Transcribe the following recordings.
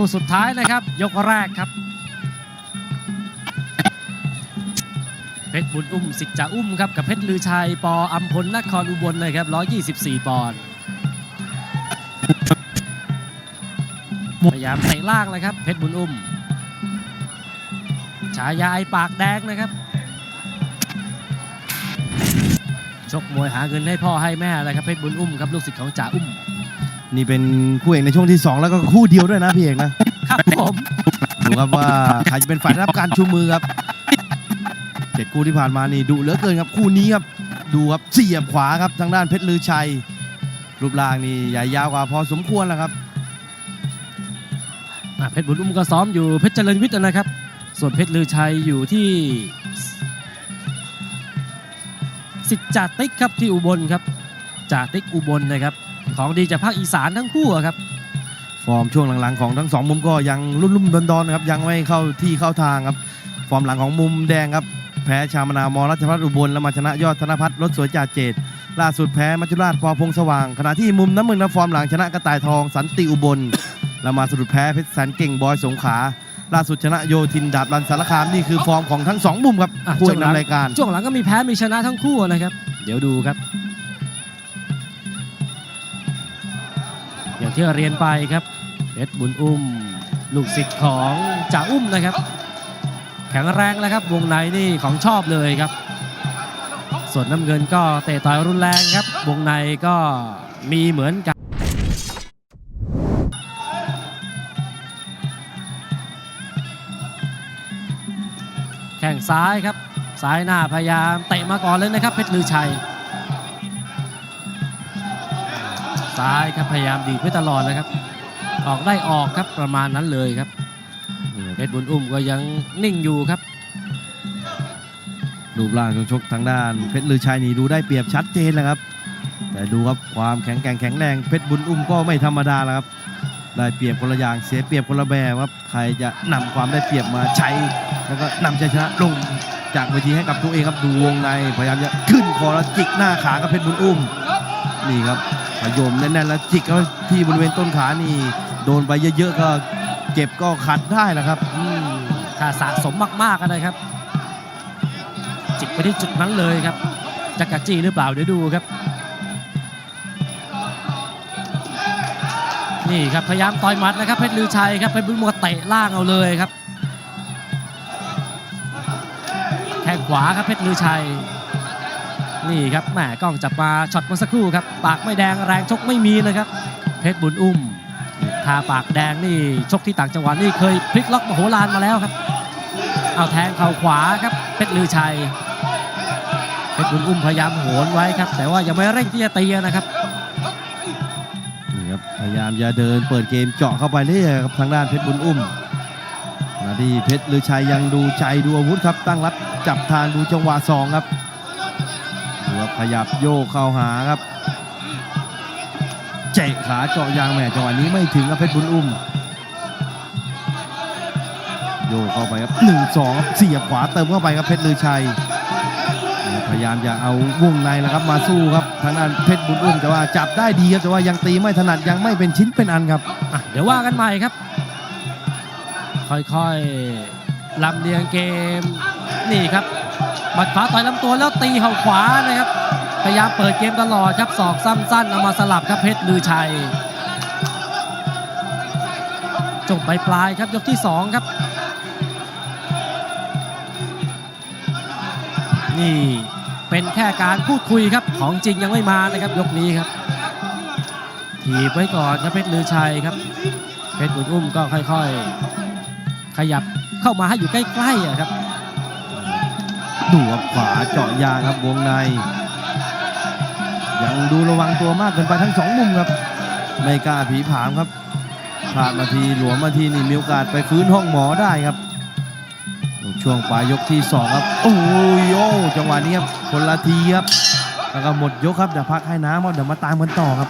คู่สุดท้ายนะครับ ยกแรกครับเพชรบุญอุ้มสิทธิ์จ่าอุ้มครับกับเพชรลือชัยปออัมพลนครอุบลนะครับ124 ปอนด์พยายามเตะล่างเลยครับเพชรบุญอุ้มฉายาไอปากแดงนะครับชกมวยหาเงินให้พ่อให้แม่เลยครับเพชรบุญอุ้มครับลูกศิษย์ของจ่าอุ้ม นี่เป็นคู่เอกในช่วงที่ 2 แล้วก็คู่เดียวด้วยนะพี่เอกนะครับผมดูครับว่าใครจะเป็นฝ่ายได้รับการชูมือครับเจ็ดคู่ที่ผ่านมานี่ดุเหลือเกินครับคู่นี้ครับดูครับเสียบขวาครับทางด้านเพชรลือชัย รูปร่างนี่ใหญ่ยาวกว่าพอสมควรแล้วครับอะเพชรบุญอุ้มก็ซ้อมอยู่เพชรเจริญวิทย์นะครับ ส่วนเพชรลือชัยอยู่ที่ สิทธิ์จ่าติ๊กครับที่อุบลครับจ่าติ๊กอุบลนะครับ ของดีจากภาคอีสานทั้งคู่อะครับ ฟอร์มช่วงหลังๆของทั้งสองมุมก็ยังรุ่มๆดอนๆนะครับยังไม่เข้าที่เข้าทางครับ ฟอร์มหลังของมุมแดงครับแพ้ชามนามอรัชพัฒน์อุบลแล้วมาชนะยอดธนพัฒน์รถสวยจ่าเจตล่าสุดแพ้มัจจุราชปอพงษ์สว่าง ขณะที่มุมน้ำเมืองนะฟอร์มหลังชนะกระต่ายทองสันติอุบลแล้วมาสะดุดแพ้เพชรสันเก่งบอยสงขลาล่าสุดชนะโยธินดาบรันสารคามนี่คือฟอร์มของทั้งสองมุมครับอะคู่เอช่วกงหลังนำรายการช่วงหลังก็มีแพ้มีชนะทั้งคู่นะครับ เดี๋ยวดูครับ อย่างที่เรียนไปครับเพชรบุญอุ้ม ลูกศิษย์ของจ่าอุ้มนะครับ แข็งแรงแล้วครับวงในนี่ของชอบเลยครับ ส่วนน้ำเงินก็เตะต่อยรุนแรงครับ วงในก็มีเหมือนกันแข้งซ้ายครับ ซ้ายหน้าพยายามเตะมาก่อนเลยนะครับเพชรลือชัย ซ้ายครับพยายามดีดไว้ตลอดเลยครับ ออกได้ออกครับประมาณนั้นเลยครับเพชรบุญอุ้มก็ยังนิ่งอยู่ครับรูปร่างช่วงชกทางด้านเพชรลือชัยนี่ดูได้เปรียบชัดเจนแล้วครับ แต่ดูครับความแข็งแกร่งแข็งแรงเพชรบุญอุ้มก็ไม่ธรรมดาแล้วครับได้เปรียบคนละอย่างเสียเปรียบคนละแบบครับใครจะนำความได้เปรียบมาใช้ แล้วก็นำชัยชนะลงจากเวทีให้กับตัวเองครับดูวงในพยายามจะขึ้นคอแล้วจิกหน้าขากับเพชรบุญอุ้มนี่ครับ พยมแน่นๆแล้วจิกเขาที่บริเวณต้นขานี่ โดนไปเยอะๆก็เจ็บก็ขัดได้แหละครับอืมถ้าสะสมมากๆนะครับ จิกไปที่จุดนั้นเลยครับจะกระจี้หรือเปล่าเดี๋ยวดูครับ นี่ครับพยายามต่อยหมัดนะครับเพชรลือชัยครับเพชรบุญมัวเตะล่างเอาเลยครับแข้งขวาครับเพชรลือชัย นี่ครับแหมกล้องจับมาช็อตเมื่อสักครู่ครับปากไม่แดงแรงชกไม่มีนะครับ เพชรบุญอุ้มทาปากแดงนี่ชกที่ต่างจังหวัดนี่เคยพลิกล็อกมโหฬารมาแล้วครับ เอาแทงเข่าขวาครับเพชรลือชัยเพชรบุญอุ้มพยายามโหนไว้ครับ แต่ว่ายังไม่เร่งที่จะตีนะครับนี่ครับพยายามจะเดินเปิดเกมเจาะเข้าไปเรื่อยครับทางด้านเพชรบุญอุ้มขณะที่เพชรลือชัยยังดูใจดูอาวุธครับตั้งรับจับทางดูจังหวะสองครับ ดูครับขยับโยกเข้าหาครับเจะขาเจาะยางแหม่จังหวะนี้ไม่ถึงครับเพชรบุญอุ้ม โยกเข้าไปครับหนึ่งสองเสียบขวาเติมเข้าไปครับเพชรลือชัย พยายามจะเอาวงในแล้วครับมาสู้ครับทางด้านเพชรบุญอุ้มแต่ว่าจับได้ดีครับแต่ว่ายังตีไม่ถนัดยังไม่เป็นชิ้นเป็นอันครับอะเดี๋ยวว่ากันใหม่ครับ ค่อยๆลำเลียงเกมนี่ครับ บัดขวาต่อยลำตัวแล้วตีเข่าขวานะครับพยายามเปิดเกมตลอดครับศอกสั้นๆเอามาสลับครับเพชรลือชัยจบไปปลายครับยกที่สองครับ นี่เป็นแค่การพูดคุยครับของจริงยังไม่มานะครับยกนี้ครับถีบไว้ก่อนครับเพชรลือชัยครับ เพชรบุญอุ้มก็ค่อยๆ ขยับเข้ามาให้อยู่ใกล้ๆอะครับ ดูครับขวาเจาะยางครับวงใน ยังดูระวังตัวมากเกินไปทั้งสองมุมครับ ไม่กล้าผีผามครับพลาดมาทีหลวมมาทีนี่มีโอกาสไปฟื้นห้องหมอได้ครับ ช่วงปลายยกที่สองครับ โอ้ยโอ้จังหวะนี้ครับคนละทีครับแล้วก็หมดยกครับเดี๋ยวพักให้น้ำเดี๋ยวมาตามกันต่อครับ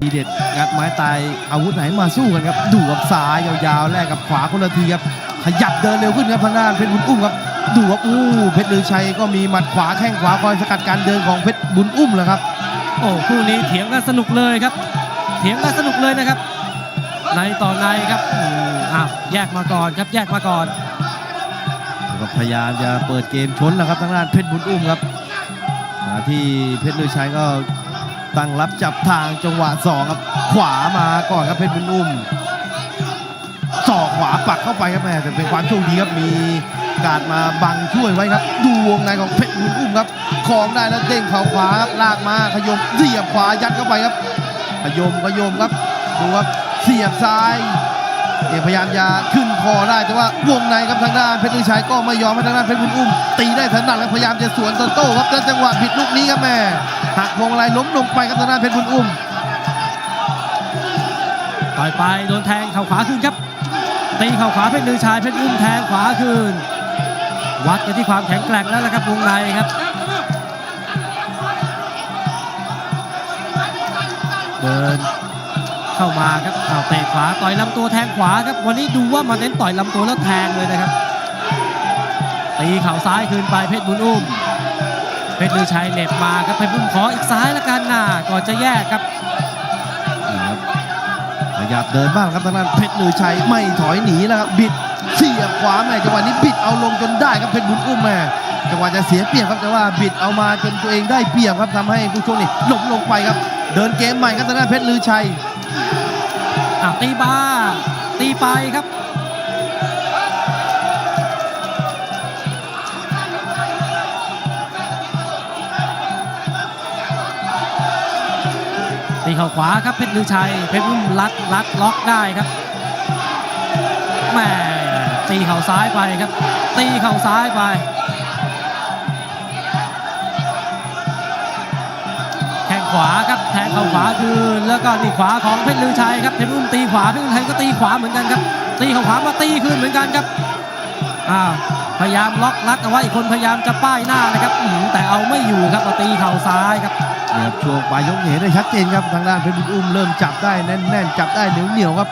ทีเด็ดงัดไม้ตายอาวุธไหนมาสู้กันครับดูกับซ้ายยาวๆแลกกับขวาคนละทีครับ ขยับเดินเร็วขึ้นครับทางด้านเพชรบุญอุ้มครับดูครับอู้เพชรลือชัยก็มีหมัดขวาแข้งขวาคอยสกัดการเดินของเพชรบุญอุ้มแหละครับ โอ้คู่นี้เถียงกันสนุกเลยครับ เถียงกันสนุกเลยนะครับ ในต่อในครับอืมอ้าวแยกมาก่อนครับแยกมาก่อนแล้วก็พยายามจะเปิดเกมชนแล้วครับทางด้านเพชรบุญอุ้มครับขณะที่เพชรลือชัยก็ตั้งรับจับทางจังหวะสองครับขวามาก่อนครับเพชรบุญอุ้ม สอกขวาปักเข้าไปครับแม่แต่เป็นความโชคดีครับมีการมาบังช่วยไว้ครับ ดูวงในของเพชรบุญอุ้มครับคลองได้แล้วเด้งเข่าขวาครับลากมาขยมเสียบขวายัดเข้าไปครับขยมขยมครับดูครับเสียบซ้ายเอกพยายามจะขึ้นคอได้แต่ว่าวงในครับทางด้านเพชรชัยก็ไม่ยอมให้ทางด้านเพชรบุญอุ้ม ตีได้ถนัดแล้วพยายามจะสวนตนโต้ครับแล้วจังหวะบิดลูกนี้ครับแม่หักวงไรล้มลงไปครับทางด้านเพชรบุญอุ้มต่อยไปโดนแทงเข่าขวาคืนครับ ตีเข่าขวาเพชรลือชายเพชรอุ้มแทงขวาคืน วัดกันที่ความแข็งแกร่งแล้วละครับวงในครับเดินเข้ามาครับเอาเตะขวาต่อยลำตัวแทงขวาครับวันนี้ดูว่ามาเน้นต่อยลำตัวแล้วแทงเลยนะครับตีเข่าซ้ายคืนไปเพชรบุญอุ้มเพชรลือชัยเหน็บมาครับเพชรบุญขออีกซ้ายละกันนะก่อนจะแย่ครับ ขยับเดินบ้างครับทางด้านเพชรลือชัยไม่ถอยหนีแล้วครับบิดเสียบขวาแม่จังหวะนี้บิดเอาลงจนได้ครับเพชรบุญอุ้มแม่จังหวะจะเสียเปรียบครับแต่ว่าบิดเอามาจนตัวเองได้เปรียบครับทำให้ผู้ชมนี่หลบลงไปครับ เดินเกมใหม่ครับทางด้านเพชรลือชัยตีบาตีไปครับ เข่าขวาครับเพชรลือชัยเพชรอุ้มลัดลัดล็อกได้ครับแม่ตีเข่าซ้ายไปครับ ตีเข่าซ้ายไป แทงขวาครับแทงเข่าขวาคืนแล้วก็นี่ขวาของเพชรลือชัยครับเพชรอุ้มตีขวาเพชรอุ้มไทยก็ตีขวาเหมือนกันครับ ตีเข่าขวามาตีคืนเหมือนกันครับอ้าวพยายามล็อกลัดเอาไว้อีกคนพยายามจะป้ายหน้านะครับแต่เอาไม่อยู่ครับมาตีเข่าซ้ายครับ ครับช่วงปลายยกเห็นได้ชัดเจนครับทางด้านเพชรบุญอุ้มเริ่มจับได้แน่นๆ จับได้เหนียวๆครับ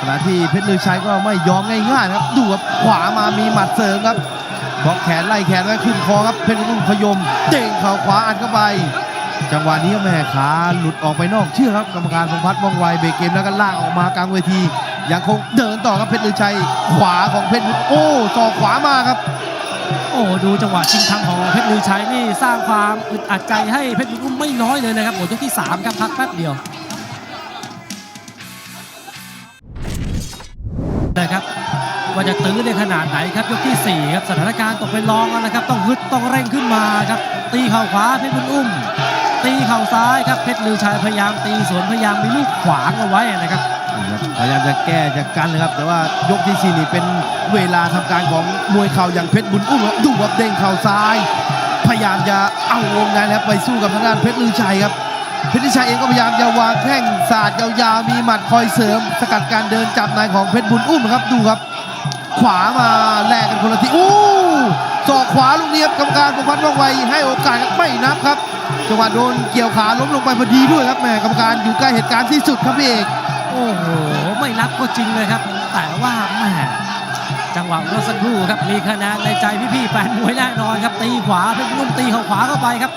ขณะที่เพชรลือชัยก็ไม่ยอมง่ายๆครับดูครับขวามามีหมัดเสริมครับบล็อกแขนไล่แขนไว้ขึ้นคอครับเพชรบุญอุ้มพยมเด้งเข่าขวาอัดเข้าไป จังหวะนี้แม่ขาหลุดออกไปนอกเชื่อครับกรรมการพงพัฒน์ว่องไวเบรกเกมแล้วก็ลากออกมากลางเวทียังคงเดินต่อครับเพชรลือชัยขวาของเพชรโอ้ศอกขวามาครับ โอ้ดูจังหวะชิงทำของเพชรลือชัยนี่สร้างความอึดอัดใจให้เพชรบุญอุ้มไม่น้อยเลยนะครับหมดยกที่สามครับพักแป๊บเดียวนะครับว่าจะตื้อได้ขนาดไหนครับยกที่สี่ครับสถานการณ์ตกเป็นรองแล้วนะครับ ต้องฮึดต้องเร่งขึ้นมาครับ ตีเข่าขวาเพชรบุญอุ้ม ตีเข่าซ้ายครับเพชรลือชัยพยายามตีสวนพยายามมีลูกขวางเอาไว้นะครับ พยายามจะแก้จะกันเลยครับ แต่ว่ายกที่สี่นี่เป็นเวลาทำการของมวยเข่าอย่างเพชรบุญอุ้มครับดูครับเด้งเข่าซ้าย พยายามจะเอาวงในนะครับไปสู้กับทางด้านเพชรลือชัยครับเพชรลือชัยเองก็พยายามจะวางแข้งศาสตร์ยาวๆมีหมัดคอยเสริม สกัดการเดินจับในของเพชรบุญอุ้มครับดูครับ ขวามาแลกกันคนละทีอู้ศอกขวาลูกนี้ครับกรรมการประพัฒน์ว่องไวให้โอกาสไม่นับครับจังหวะโดนเกี่ยวขาล้มลงไปพอดีด้วยครับแม่กรรมการอยู่ใกล้เหตุการณ์ที่สุดครับพี่เอก โอ้โห ไม่รับก็จริงเลยครับ แต่ว่าแหม่จังหวะเมื่อสักครู่ครับ มีคะแนนในใจพี่ๆแฟนมวยแน่นอนครับ ตีขวาเพชรนุ่มตีเข้าขวาเข้าไปครับ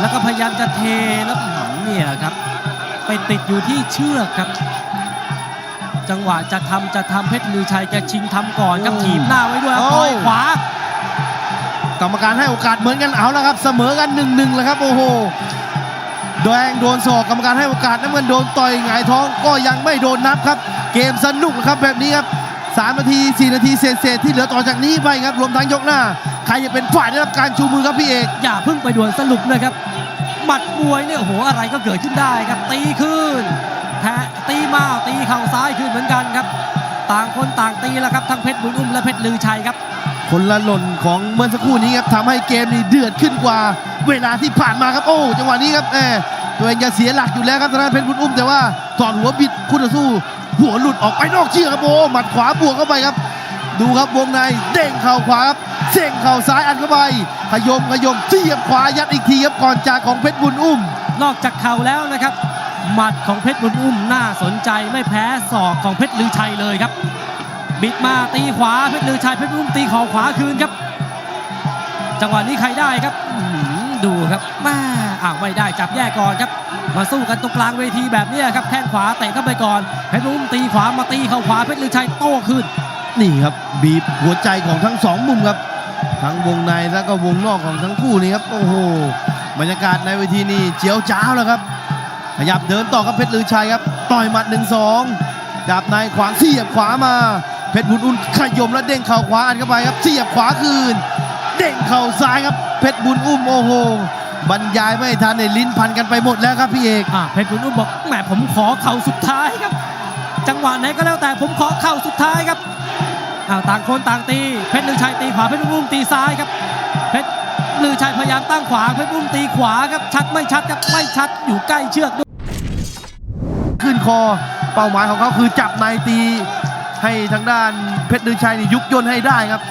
แล้วก็พยายามจะเทแล้วอื้อหือเนี่ยครับ ไปติดอยู่ที่เชือกครับ จังหวะจะทำจะทำเพชรลือชัยจะชิงทำก่อนครับโอ้ถีบหน้าไว้ด้วยครับโอ้ต่อยขวากรรมการให้โอกาสเหมือนกันเอาแล้วครับ เสมอกันหนึ่งหนึ่งแล้วครับโอ้โห แดงโดนศอกกรรมการให้โอกาสน้ำเงินโดนต่อยหงายท้องก็ยังไม่โดนนับครับ เกมสนุกครับแบบนี้ครับ3นาที 4 นาทีเศษๆที่เหลือต่อจากนี้ไปครับ รวมทั้งยกหน้า ใครจะเป็นฝ่ายได้รับการชูมือครับพี่เอกอย่าเพิ่งไปด่วนสรุปเลยครับหมัดมวยเนี่ยโอ้โหอะไรก็เกิดขึ้นได้ครับ ตีขึ้นแทะตีมาตีเข่าซ้ายขึ้นเหมือนกันครับ ต่างคนต่างตีแล้วครับทั้งเพชรบุญอุ้มและเพชรลือชัยครับ คนละหล่นของเมื่อสักครู่นี้ครับทำให้เกมนี้เดือดขึ้นกว่า เวลาที่ผ่านมาครับโอ้จังหวะนี้ครับแหมตัวเองจะเสียหลักอยู่แล้วครับทางด้านเพชรบุญอุ้มแต่ว่าถอดหัวบิดคู่ต่อสู้ หัวหลุดออกไปนอกเชือกครับโอ้หมัดขวาบวกเข้าไปครับ ดูครับวงในเด้งเข่าขวาครับเส่งเข่าซ้ายอัดเข้าไปขยมขยมเสียบขวายัดอีกทีครับก่อนจากของเพชรบุญอุ้ม นอกจากเข่าแล้วนะครับหมัดของเพชรบุญอุ้มน่าสนใจไม่แพ้ศอกของเพชรลือชัยเลยครับ บิดมาตีขวาเพชรลือชัยเพชรบุญอุ้มตีเข่าขวาคืนครับ จังหวะนี้ใครได้ครับดูครับม่อ้าวไม่ได้จับแยกก่อนครับ มาสู้กันตรงกลางเวทีแบบนี้ครับแข้งขวาเตะเข้าไปก่อนเพชรบุญอุ้มตีขวามาตีเข่าขวาเพชรลือชัยโต้ขึ้นนี่ครับบีบหัวใจของทั้งสองมุมครับทั้งวงในแล้วก็วงนอกของทั้งคู่นี่ครับโอ้โหบรรยากาศในเวทีนี่เจียวจ้าวแล้วครับขยับเดินต่อครับเพชรลือชัยครับ ต่อยหมัด1นสองจับในขวางเสียบขวามา เพชรบุญอุ่นขยมแล้วเด้งเข่าขวาอันเข้าไปครับเสียบขวาคืน เด้งเข่าซ้ายครับ เพชรบุญอุ้มโอ้โหบรรยายไม่ทันในลิ้นพันกันไปหมดแล้วครับพี่เอกอ่าเพชรบุญอุ้มบอกแหมผมขอเข่าสุดท้ายครับ จังหวะไหนก็แล้วแต่ผมขอเข่าสุดท้ายครับอ้าวต่างคนต่างตี เพชรลือชัยตีขวาเพชรบุญอุ้มตีซ้ายครับ เพชรลือชัยพยายามตั้งขวาเพชรบุญอุ้มตีขวาครับชัดไม่ชัดครับไม่ชัดอยู่ใกล้เชือกด้วยขึ้นคอเป้าหมายของเขาคือจับในตี ให้ทางด้านเพชรลือชัยนี่ยุบย่นให้ได้ครับ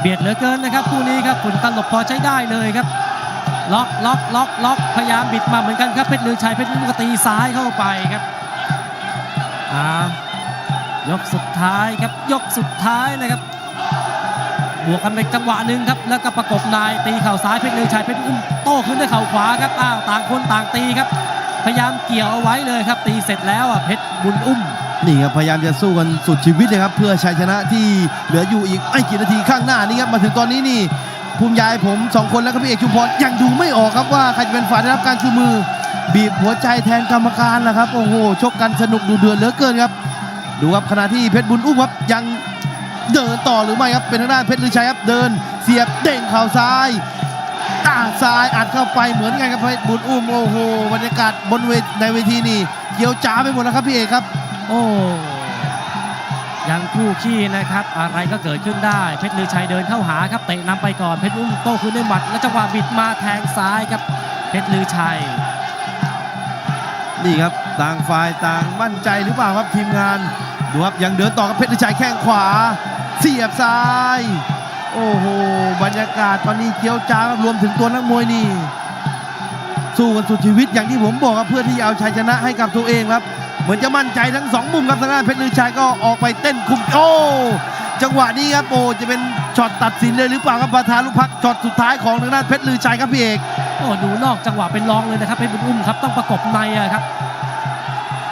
เบียดเหลือเกินนะครับคู่นี้ครับฝุ่นตลบพอใช้ได้เลยครับ ล็อกล็อกล็อกล็อกพยายามบิดมาเหมือนกันครับเพชรลือชัยเพชรบุญอุ้มก็ตีซ้ายเข้าไปครับอ่ายกสุดท้ายครับยกสุดท้ายนะครับบวกกันไปจังหวะหนึ่งครับแล้วก็ประกบนายตีเข่าซ้ายเพชรลือชัยเพชรบุญอุ้มโต้ขึ้นด้วยเข่าขวาครับอ้าวต่างคนต่างตีครับ พยายามเกี่ยวเอาไว้เลยครับ ตีเสร็จแล้วอะเพชรบุญอุ้มนี่ครับพยายามจะสู้กันสุดชีวิตเลยครับ เพื่อชัยชนะที่เหลืออยู่อีกไม่กี่นาทีข้างหน้านี้ครับมาถึงตอนนี้นี่ภูมิยายผมสองคนแล้วก็พี่เอกชุมพรยังดูไม่ออกครับว่าใครจะเป็นฝ่ายได้รับการชูมือ บีบหัวใจแทนกรรมการแล้วครับ โอ้โหชกกันสนุกดูเดือดเหลือเกินครับ ดูครับขณะที่เพชรบุญอุ้มครับยังเดินต่อหรือไม่ครับเป็นทางด้านเพชรลือชัยครับเดิน เสียบเด้งเข่าซ้าย อ่าซ้ายอัดเข้าไปเหมือนกันครับเพชรบุญอุ้มโอ้โหบรรยากาศบนเวทในเวทีนี่เกี่ยวจ้าไปหมดแล้วครับพี่เอกครับ โอ้ยังคู่ขี้นะครับ อะไรก็เกิดขึ้นได้ เพชรลือชัยเดินเข้าหาครับเตะนำไปก่อนเพชรอุ้มโต้คืนด้วยหมัด แล้วจังหวะบิดมาแทงซ้ายครับเพชรลือชัย นี่ครับต่างฝ่ายต่างมั่นใจหรือเปล่าครับทีมงานดูครับยังเดินต่อกับเพชรชัยแข้งขวา เสียบซ้าย โอ้โห บรรยากาศตอนนี้เกียวจ้าครับรวมถึงตัวนักมวยนี่ สู้กันสุดชีวิตอย่างที่ผมบอกครับเพื่อที่จะเอาชัยชนะให้กับตัวเองครับ เหมือนจะมั่นใจทั้งสองมุมครับทางด้านเพชรลือชัยก็ออกไปเต้นคุมโอ้จังหวะนี้ครับโอ้จะเป็นช็อตตัดสินเลยหรือเปล่าครับประธานลูกพักช็อตสุดท้ายของทางด้านเพชรลือชัยครับพี่เอกโอ้ดูนอกจังหวะเป็นรองเลยนะครับเพชรบุญอุ้มครับต้องประกบในอะครับ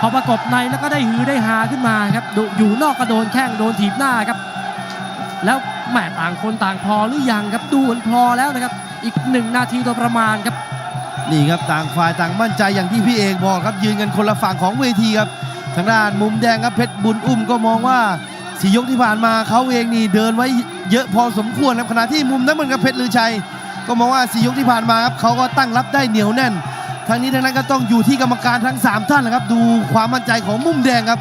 พอประกบในแล้วก็ได้ฮือได้หาขึ้นมาครับดูอยู่นอกก็โดนแข้งโดนถีบหน้าครับ แล้ว มต่างคนต่างพอหรือยังครับดูมือนพอแล้วนะครับ อีกหนึ่งนาทีโดยประมาณครับ นี่ครับต่างฝ่ายต่างมั่นใจอย่างที่พี่เอกบอกครับยืนกันคนละฝั่งของเวทีครับทางด้านมุมแดงครับเพชรบุญอุ้มก็มองว่าสียกที่ผ่านมาเขาเองนี่เดินไว้เยอะพอสมควรครับขณะที่มุมนั้นเหมือนกับเพชรลือชัย ก็มองว่าสียกที่ผ่านมาครับเขาก็ตั้งรับได้เหนียวแน่นทางนี้ทางนั้นก็ต้องอยู่ที่กรรมการทั้งสามท่านนะครับ ดูความมั่นใจของมุมแดงครับ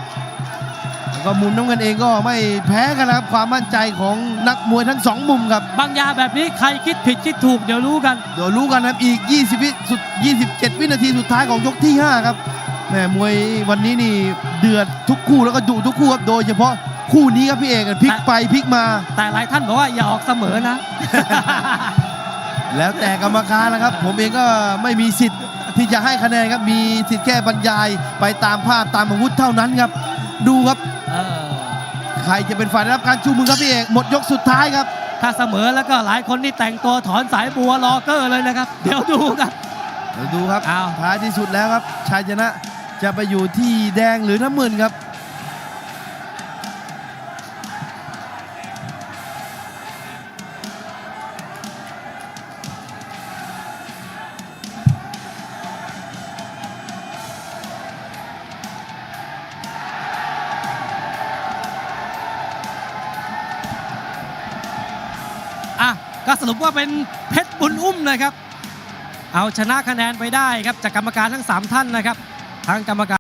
ก็มุมน้ำเงินเองก็ไม่แพ้กันนะครับความมั่นใจของนักมวยทั้งสองมุมครับ บางยาแบบนี้ใครคิดผิดคิดถูกเดี๋ยวรู้กัน เดี๋ยวรู้กันครับอีก 20 วิสุด 27 วินาทีสุดท้ายของยกที่ 5 ครับแหมมวยวันนี้นี่เดือดทุกคู่แล้วก็ดุทุกคู่ครับโดยเฉพาะคู่นี้ครับพี่เอกพลิกไปพลิกมา แต่หลายท่านบอกว่าอย่าออกเสมอนะ แล้วแต่กรรมการนะครับ ผมเองก็ไม่มีสิทธิ์ที่จะให้คะแนนครับมีสิทธิ์แค่บรรยายไปตามภาพตามอาวุธเท่านั้นครับ ดูครับเออ ใครจะเป็นฝ่ายได้รับการชูมือครับพี่เอกหมดยกสุดท้ายครับ ถ้าเสมอแล้วก็หลายคนนี่แต่งตัวถอนสายบัวรอเกอร์เลยนะครับ เดี๋ยวดูกันเดี๋ยวดูครับอ้าวท้ายที่สุดแล้วครับชัยชนะจะไปอยู่ที่แดงหรือน้ำเงินครับ ก็สรุปว่าเป็นเพชรบุญอุ้มเลยครับ เอาชนะคะแนนไปได้ครับจากกรรมการทั้ง 3 ท่านนะครับทั้งกรรมการ